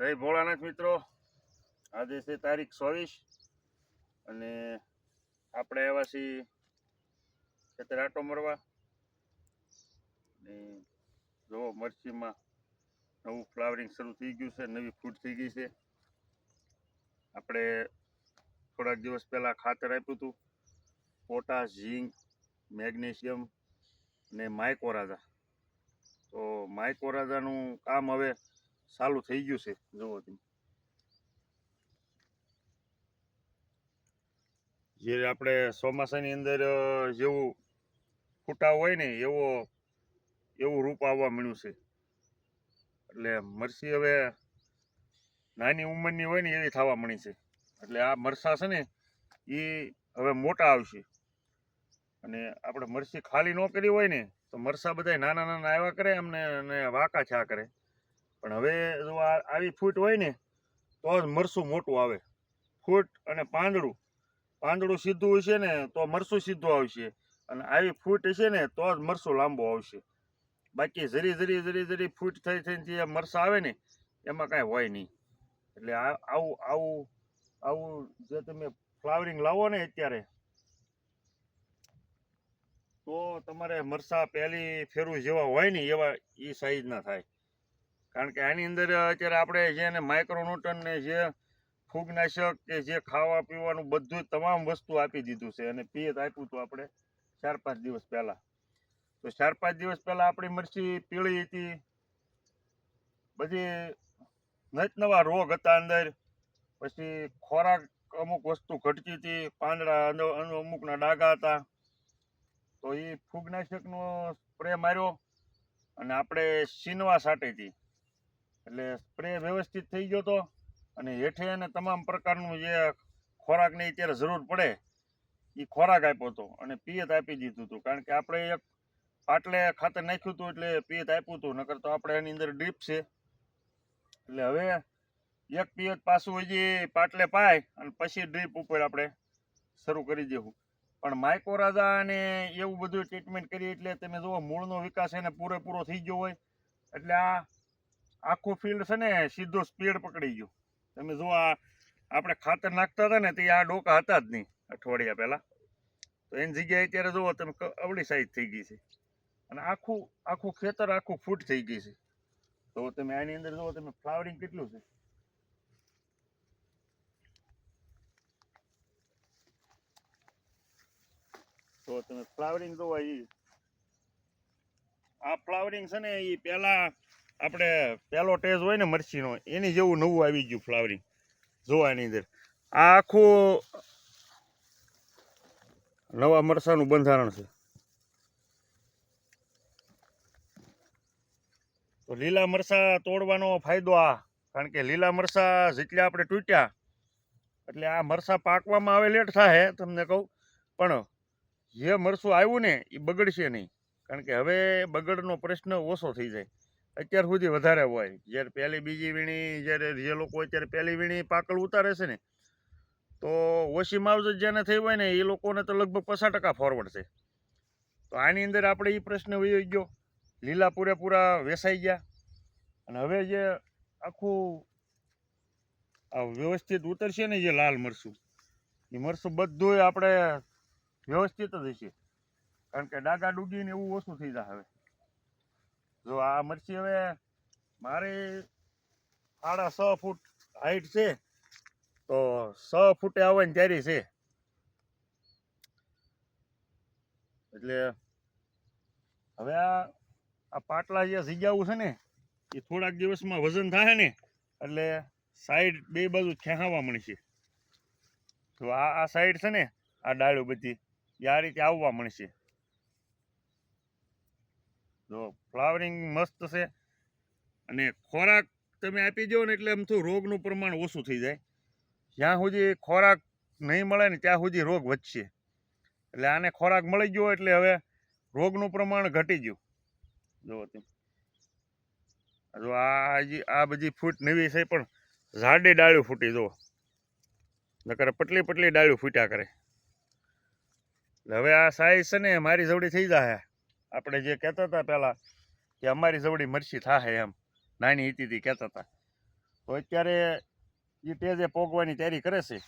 જય ભોળાનાથ મિત્રો. આજે છે તારીખ ચોવીસ અને આપણે આવ્યા છીએ ખેતર આટો મરવા ને જુઓ મરચીમાં નવું ફ્લાવરિંગ શરૂ થઈ ગયું છે, નવી ફૂટ થઈ ગઈ છે. આપણે થોડાક દિવસ પહેલાં ખાતર આપ્યું હતું. પોટાશ, ઝીંક, મેગ્નેશિયમ ને માયકોરાજા તો માયકોરાજાનું કામ હવે ચાલુ થઈ ગયું છે જુઓ જે આપણે ચોમાસાની અંદર જેવું ફૂટા હોય ને, એવો, એવું રૂપ આવવા મળ્યું છે. એટલે મરસી હવે નાની ઉંમરની હોય ને, એવી થવા મળી છે. એટલે આ મરસા છે ને, એ હવે મોટા આવશે. અને આપણે મરસી ખાલી ન કરી હોય ને, તો મરસા બધા નાના નાના આવ્યા કરે, અમને અને વાંકા છા કરે. પણ હવે જો આ આવી ફૂટ હોય ને, તો જ મરસું મોટું આવે. ફૂટ અને પાંદડું. પાંદડું સીધું હશે ને, તો મરસું સીધું આવશે. અને આવી ફૂટ હશે ને, તો જ મરસું લાંબો આવશે. બાકી જરી જરી જરી જરી ફૂટ થઈ થઈને જે મરસા આવે ને, એમાં કાંઈ હોય નહીં. એટલે આવું આવું આવું જે તમે ફ્લાવરિંગ લાવો ને અત્યારે, તો તમારે મરસા પહેલી ફેરું જેવા હોય ને, એવા એ સાઈઝના થાય. કારણ કે આની અંદર અત્યારે આપણે જેને માઇક્રોન્યુટન ને જે ફૂગનાશક કે જે ખાવા પીવાનું બધું તમામ વસ્તુ આપી દીધું છે અને પિયત આપ્યું હતું આપણે ચાર પાંચ દિવસ પહેલાં. તો ચાર પાંચ દિવસ પહેલાં આપણી મરચી પીળી હતી. બધી નત નવા રોગ હતા અંદર. પછી ખોરાક અમુક વસ્તુ ઘટતી હતી, પાંદડા અમુકના ડાઘા હતા. તો એ ફૂગનાશકનો સ્પ્રે માર્યો અને આપણે સીનવા સાટી હતી. એટલે સ્પ્રે વ્યવસ્થિત થઈ ગયો હતો અને હેઠે એને તમામ પ્રકારનું જે ખોરાકની અત્યારે જરૂર પડે એ ખોરાક આપ્યો હતો અને પિયત આપી દીધું હતું. કારણ કે આપણે એક પાટલે ખાતર નાખ્યું હતું એટલે પિયત આપ્યું હતું, નકર તો આપણે એની અંદર ડ્રીપ છે. એટલે હવે એક પિયત પાછું હજી પાટલે પાય અને પછી ડ્રીપ ઉપર આપણે શરૂ કરી દેવું. પણ માઇકોરાઝા અને એવું બધું ટ્રીટમેન્ટ કરીએ એટલે તમે જુઓ, મૂળનો વિકાસ એને પૂરેપૂરો થઈ ગયો હોય. એટલે આ આખું ફિલ્ડ છે ને સીધો સ્પીડ પકડી ગયું. તમે જો આ, આપણે ખાતર નાખતા હતા ને તે આ ડોકા હતા જ નહીં, અઠવાડિયા પહેલાં. તો એની જગ્યાએ અત્યારે જુઓ તમે અવળી સાઈઝ થઈ ગઈ છે. અને આખું આખું ખેતર આખું ફૂટ થઈ ગઈ છે. તો તમે આની અંદર જુઓ તમે ફ્લાવરિંગ કેટલું છે? તો તમે ફ્લાવરિંગ જોવા એ આ ફ્લાવરિંગ છે ને એ પહેલા આપણે પહેલો ટેજ હોય ને મરચીનો, એની જેવું નવું આવી ગયું ફ્લાવરિંગ જોવાની અંદર. આ આખું નવા મરસાનું બંધારણ છે. તો લીલા મરસા તોડવાનો ફાયદો આ, કારણ કે લીલા મરસા જેટલા આપણે તૂટ્યા, એટલે આ મરસા પાકવામાં આવે લેટ થાય તમને કહું. પણ જે મરસું આવ્યું ને, એ બગડશે નહીં. કારણ કે હવે બગડનો પ્રશ્ન ઓછો થઈ જાય. અત્યાર સુધી વધારે હોય. જ્યારે પહેલી, બીજી વીણી, જ્યારે જે લોકો અત્યારે પહેલી વીણી પાકળ ઉતારે છે ને, તો ઓછી માવજત જેને થઈ હોય ને, એ લોકોને તો લગભગ પચાસ ટકા ફોરવર્ડ છે. તો આની અંદર આપણે એ પ્રશ્ન વયો ગયો. લીલા પૂરેપૂરા વેસાઈ ગયા. અને હવે જે આખું આ વ્યવસ્થિત ઉતરશે ને, જે લાલ મરચું એ મરસું બધું આપણે વ્યવસ્થિત જ હશે. કારણ કે ડાગા ડૂગીને એવું ઓછું થઈ જાય હવે. જો આ મરચી હવે મારી સાડા છ ફૂટ હાઈટ છે, તો છ ફૂટે આવવાની તૈયારી છે. એટલે હવે આ આ પાટલા જે જગ્યાઓ છે ને, એ થોડાક દિવસમાં વજન થાય ને, એટલે સાઈડ બે બાજુ ખેંચાવા મળશે. તો આ આ સાઈડ છે ને, આ ડાળો બધી આ રીતે આવવા મળશે. જો ફ્લાવરિંગ મસ્ત છે. અને ખોરાક તમે આપી દો ને એટલે એમ તો રોગનું પ્રમાણ ઓછું થઈ જાય. જ્યાં સુધી ખોરાક નહીં મળે ને ત્યાં સુધી રોગ વધશે. એટલે આને ખોરાક મળી ગયો એટલે હવે રોગનું પ્રમાણ ઘટી ગયું. જુઓ જો આ હજી આ બધી ફૂટ નવી છે પણ ઝાડે ડાળું ફૂટી, જુઓ. નકર પટલી પટલી ડાળું ફૂટ્યા કરે. હવે આ સાઈઝ છે ને મારી જવડી થઈ જાય આપણે જે કહેતા હતા પહેલાં કે અમારી જવડી મરચી થાય એમ, નાની હતી કહેતા હતા. તો અત્યારે એ તેજે પોગવાની તૈયારી કરે છે